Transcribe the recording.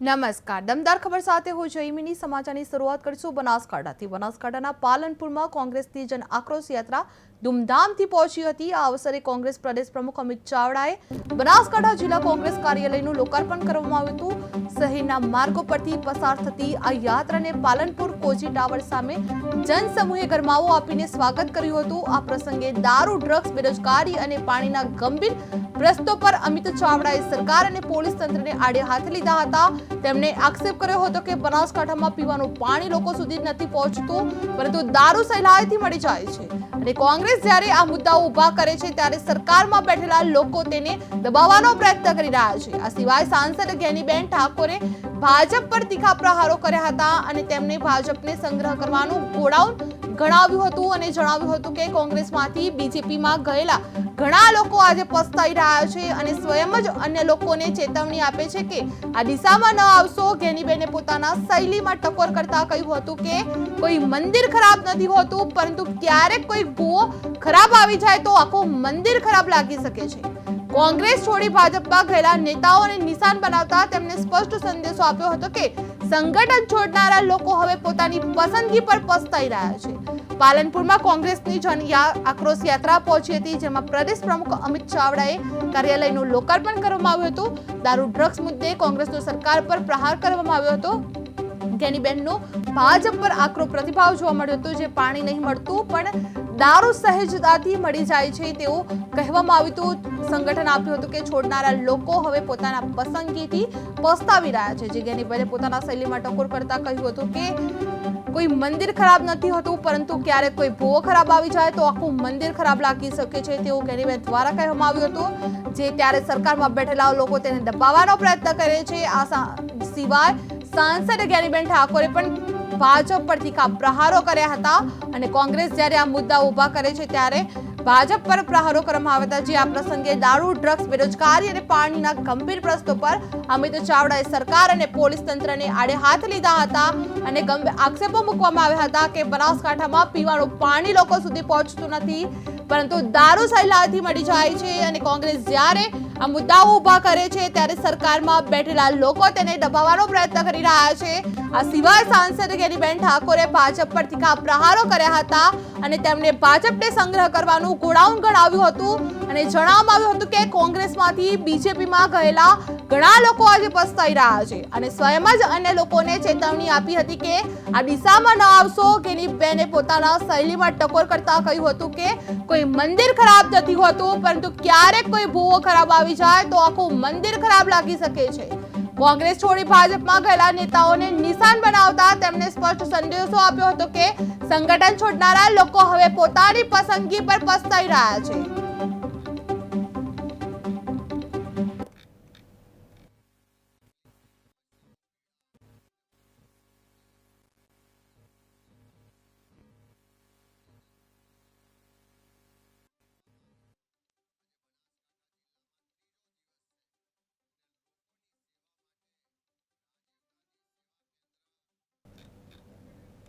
નમસ્કાર. દમદાર ખબર સાથે હું જયમીની સમાચારની શરૂઆત કરીશું બનાસકાંઠાથી. બનાસકાંઠાના પાલનપુરમાં કોંગ્રેસની જન આક્રોશ યાત્રા ધૂમધામથી પહોંચી હતી. આ અવસરે કોંગ્રેસ પ્રદેશ પ્રમુખ અમિત ચાવડાએ બનાસકાંઠા જિલ્લા કોંગ્રેસ કાર્યાલયનું લોકાર્પણ કરવામાં આવ્યું હતું. શહેરના માર્ગો પરથી પસાર થતી આ યાત્રાને પાલનપુર કોચી ટાવર સામે જનસમૂહે ગરમાવો આપીને સ્વાગત કર્યું હતું. આ પ્રસંગે દારૂ, ડ્રગ્સ, બેરોજગારી અને પાણીના ગંભીર પ્રશ્નો પર અમિત ચાવડાએ સરકાર અને પોલીસ તંત્રને આડે હાથ લીધા હતા. તેમણે આક્ષેપ કર્યો હતો કે બનાસકાંઠામાં પીવાનું પાણી લોકો સુધી નથી પહોંચતું, પરંતુ દારૂ સહેલાઈથી મળી જાય છે. અને કોંગ્રેસ જ્યારે આ મુદ્દાઓ ઊભા કરે છે, ત્યારે સરકારમાં બેઠેલા લોકો તેને દબાવવાનો પ્રયત્ન કરી રહ્યા છે. આ સિવાય સાંસદ જ્ઞાનીબેન ઠાકોરે ભાજપ પર તીખા પ્રહારો કર્યા હતા અને તેમણે ભાજપને સંગ્રહ કરવાનું ગોડાઉન ગણાવ્યું હતું અને જણાવ્યું હતું કે કોંગ્રેસમાંથી બીજેપીમાં ગયેલા ઘણા લોકો આજે પસ્તાઈ રહ્યા છે અને સ્વયં જ અન્ય લોકોને ચેતવણી આપે છે કે આ દિશામાં ન આવશો. ઘેનીબેને પોતાના શૈલીમાં ટકોર કરતા કહ્યું હતું કે કોઈ મંદિર ખરાબ નથી હોતું, પરંતુ ક્યારેક કોઈ ભૂવો ખરાબ આવી જાય તો આખું મંદિર ખરાબ લાગી શકે છે. કોંગ્રેસ છોડી ભાજપમાં ગયેલા નેતાઓને નિશાન બનાવતા તેમણે સ્પષ્ટ સંદેશો આપ્યો હતો કે સંગઠન છોડનારા લોકો હવે પોતાની પસંદગી પર પસ્તાઈ રહ્યા છે. પાલનપુરમાં કોંગ્રેસની જન આક્રોશ યાત્રા પહોંચી હતી, જેમાં પ્રદેશ પ્રમુખ અમિત ચાવડાએ કાર્યાલયનું લોકાર્પણ કરવામાં આવ્યું હતું. દારૂ, ડ્રગ્સ મુદ્દે કોંગ્રેસનો સરકાર પર પ્રહાર કરવામાં આવ્યો હતો. ગેનીબેનનો ભાજપ પર આકરો પ્રતિભાવ જોવા મળ્યો હતો, જે પાણી નહીં મળતું, પણ દારૂ સહેજતાથી મળી જાય છે તેવું કહેવામાં આવ્યું હતું. સંગઠન આપ્યું હતું કે છોડનારા લોકો હવે પોતાના પસંદગીથી પસ્તાવી રહ્યા છે, જે ગેનીબેને પોતાના શૈલીમાં ટકોર કરતા કહ્યું હતું કે કોઈ મંદિર ખરાબ નથી હોતું, પરંતુ ક્યારેક કોઈ ભૂવો ખરાબ આવી જાય તો આખું મંદિર ખરાબ લાગી શકે છે તેવું ગેનીબેન દ્વારા કહેવામાં આવ્યું હતું, જે ત્યારે સરકારમાં બેઠેલા લોકો તેને દબાવવાનો પ્રયત્ન કરે છે. આ સિવાય સાંસદ જ્ઞાનીબેન ઠાકોરે પણ ભાજપ પર તીખા પ્રહારો કર્યા હતા અને કોંગ્રેસ જ્યારે આ મુદ્દા ઊભા કરે છે ત્યારે ભાજપ પર પ્રહારો કરવામાં આવ્યા હતા. જે આ પ્રસંગે દારૂ, ડ્રગ્સ, બેરોજગારી અને પાણીના ગંભીર પ્રશ્નો પર અમિત ચાવડાએ સરકાર અને પોલીસ તંત્રને આડે હાથ લીધા હતા અને આક્ષેપો મૂકવામાં આવ્યા હતા કે બનાસકાંઠામાં પીવાનું પાણી લોકો સુધી પહોંચતું નથી, પરંતુ દારૂ સહેલાથી મળી જાય છે અને કોંગ્રેસ જ્યારે આ મુદ્દાઓ ઊભા કરે છે ત્યારે સરકારમાં બેઠેલા લોકો તેને દબાવવાનો પ્રયત્ન કરી રહ્યા છે. આ સિવાય સાંસદ ગેરીબેન ઠાકોરે ભાજપ પર તીખા પ્રહારો કર્યા હતા અને તેમણે ભાજપને સંગ્રહ કરવાનું ગોડાઉન ગણાવ્યું હતું અને જણાવવામાં આવ્યું હતું કે કોંગ્રેસમાંથી બીજેપીમાં ગયેલા ઘણા લોકો આજે પસ્તાઈ રહ્યા છે અને સ્વયં જ અન્ય લોકોને ચેતવણી આપી હતી કે આ દિશામાં ન આવશો કે બેને પોતાના શૈલીમાં ટકોર કરતા કહ્યું હતું કે કોઈ મંદિર ખરાબ નથી હોતું, પરંતુ ક્યારેક કોઈ ભૂવો ખરાબ આવી જાય તો આખું મંદિર ખરાબ લાગી શકે છે. કોંગ્રેસ છોડી ભાજપમાં ગયેલા નેતાઓને નિશાન બનાવતા તેમણે સ્પષ્ટ સંદેશો આપ્યો હતો કે સંગઠન છોડનારા લોકો હવે પોતાની પસંદગી પર પસ્તાઈ રહ્યા છે.